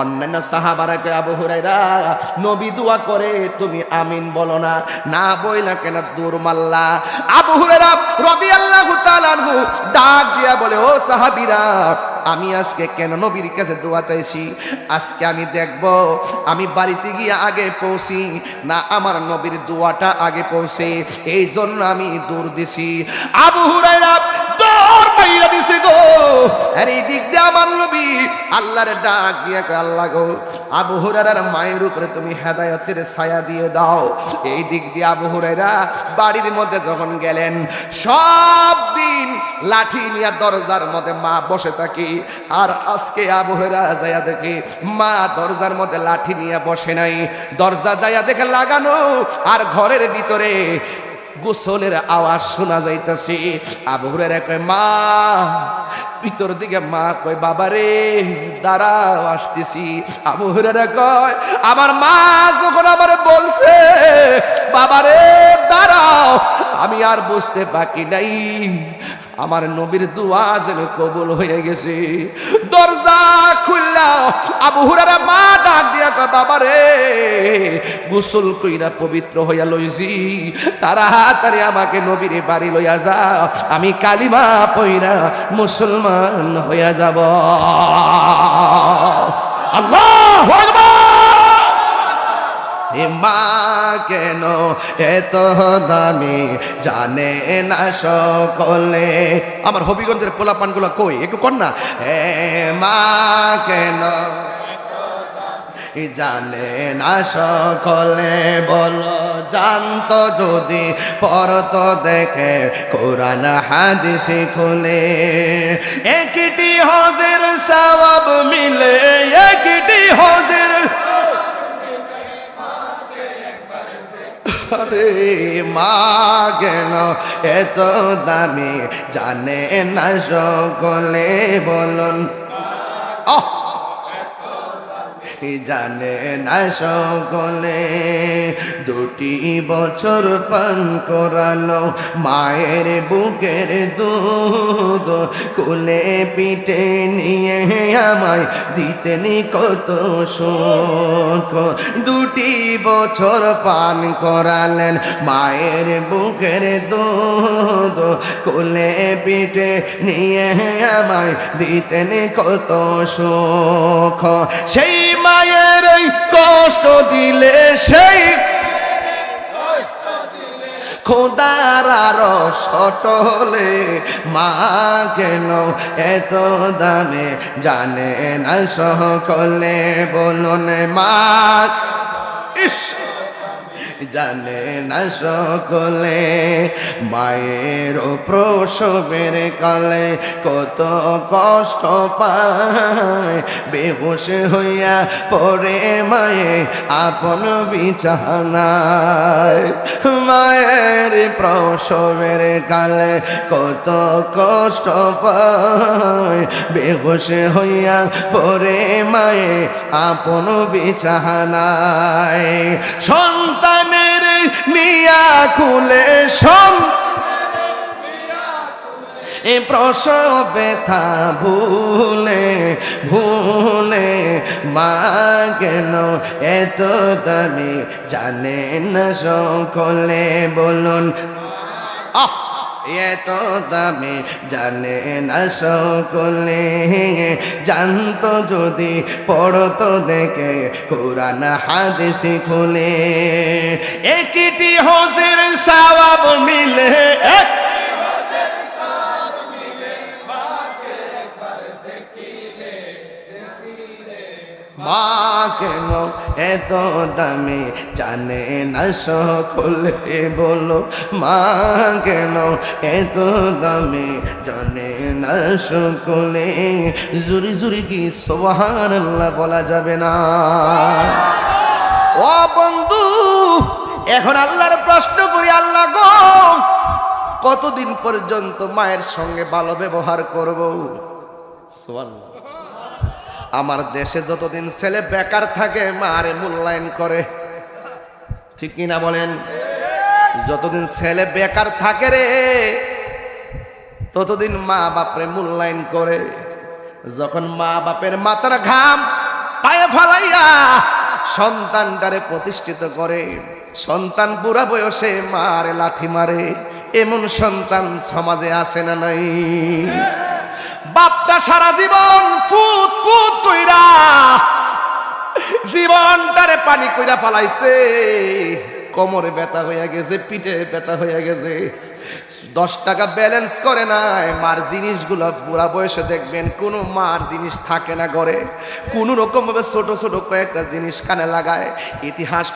অন্যান্য সাহাবারাকে আবু হুরাইরা নবী দোয়া করে তুমি আমিন বলো না। না বইলা কেন, দূর মাল্লা। আবু হুরাইরা রাদিয়াল্লাহু তাআলা আনহু ডাক দিয়া বলে, ও সাহাবীরা, আমি আজকে কেন নবীর কাছে দোয়া চাইছি? আজকে আমি দেখব, আমি বাড়িতে গিয়ে আগে পৌঁছি, না আমার নবীর দোয়াটা আগে পৌঁছে এই জন্য আমি দূর দিছি। আবু হুরাইরা দৌড় পাইয়া দিছে গো। আর এই দিক দিয়ে আমার নবী আল্লাহর ডাক দিয়া আল্লাহ গো, আবু হুরাইরার মায়ের উপরে তুমি হেদায়তের ছায়া দিয়ে দাও। এই দিক দিয়ে আবু হুরাইরা বাড়ির মধ্যে যখন গেলেন, সব দিন লাঠি নিয়ে দরজার মধ্যে মা বসে থাকি। আর আজকে আবু হুরাইরা যাইয়া দেখি, মা দরজার মধ্যে লাঠি নিয়ে বসে নাই। দরজা যাইয়া দেখে লাগানো, আর ঘরের ভিতরে গোসলের আওয়াজ শোনা যাইতেছে। আবু হুরাইরা কয়, মা, ভিতর দিকে মা কয়, বাবা রে, দাঁড়াও, আসতেছি। আবু হুরাইরা কয়, আমার মা যখন আমার বলছে, বাবা রে, দাঁড়াও, আমি আর বুঝতে বাকি নাই। আমার নবীর দোয়া যেন কবুল হয়ে গেছে। দরজা খুললা। আবু হুরারা মা ডাক দিয়া কয়, বাবা রে, গোসল কইরা পবিত্র হইয়া লইছি। আমাকে নবীর বাড়ি লইয়া যা। আমি কালিমা পইরা মুসলমান হইয়া যাব। আল্লাহ মা কেন এত দামি? জানে না সকলে। আমার হবিগঞ্জের পোলাপানগুলো কই? একটু কর না। এ মা কেন? জানে না সকলে। বলো, জানতো যদি, পরত দেখে কোরআন, হাদিসে খুলে। একটি হজের সওয়াব মিলে, একটি হজের আরে মা গেল এত দামি? জানে না সকলে বলুন। আহ! জানে না সকলে। দুটি বছর পান করালো মায়ের বুকের দুধ। কোলে পিঠে নিয়ে আমায় দিতেন কত সুখ দুটি বছর পান করালেন মায়ের বুকের দুধ। কোলে পিঠে নিয়ে আমায় দিতেন কত সুখ সেই মায়ের এই কষ্ট দিলে সেই খোদার আর সটলে মা কেন এত দামে জানে না সকলে? বলুন মা, ইস! জানে না সকলে, মায়ের প্রসবের কালে কত কষ্ট পায়। বেহুশ হইয়া পরে মায়ে আপন বিছানায়। মায়ের প্রসবের কালে কত কষ্ট পায়। বেহুশ হইয়া পরে মায়ে আপন বিছানায়। সন্তানের মিয়া খুলে সং। এ প্রসব ব্যথা ভুলে ভুলে, মা কেন এত দামি জানেন সকলে বলুন। আহ! এত দামে জানে না সকলে। জানতো যদি, পড়তো দেখে, কোরআন, হাদিস খুলে। একটি হোসের সওয়াব মিলে এক মা কেন এত দামে জানে না সকলে? বলো, মা কেন এত দামে জানে না সকলে? জুরি জুরি কি সোহান বলা যাবে না? ও বন্ধু, এখন আল্লাহর প্রশ্ন করি, আল্লাহ গো, কতদিন পর্যন্ত মায়ের সঙ্গে ভালো ব্যবহার করব? সুবহানাল্লাহ। আমার দেশে যতদিন ছেলে বেকার থাকে, মারে মূল্যায়ন করে। ঠিক কিনা বলেন? যতদিন ছেলে বেকার থাকে রে, ততদিন মা বাপরে মূল্যায়ন করে। যখন মা বাপের মাথার ঘাম পায়ে হারাইয়া সন্তানটারে প্রতিষ্ঠিত করে, সন্তান বুড়া বয়সে মারে লাথি মারে, এমন সন্তান সমাজে আসে না নাই? বাপটা সারা জীবন ফুট পানি কইরা ফালাইছে। কোমরে ব্যথা হয়ে গেছে, পিঠে ব্যথা হয়ে গেছে। দশ টাকা ব্যালেন্স করে নাই। মার জিনিসগুলো বুড়া বয়সে দেখবেন, কোনো মার জিনিস থাকে না ঘরে। কোনো রকমভাবে ছোট ছোট কয়েকটা জিনিস কানে লাগায়। ইতিহাস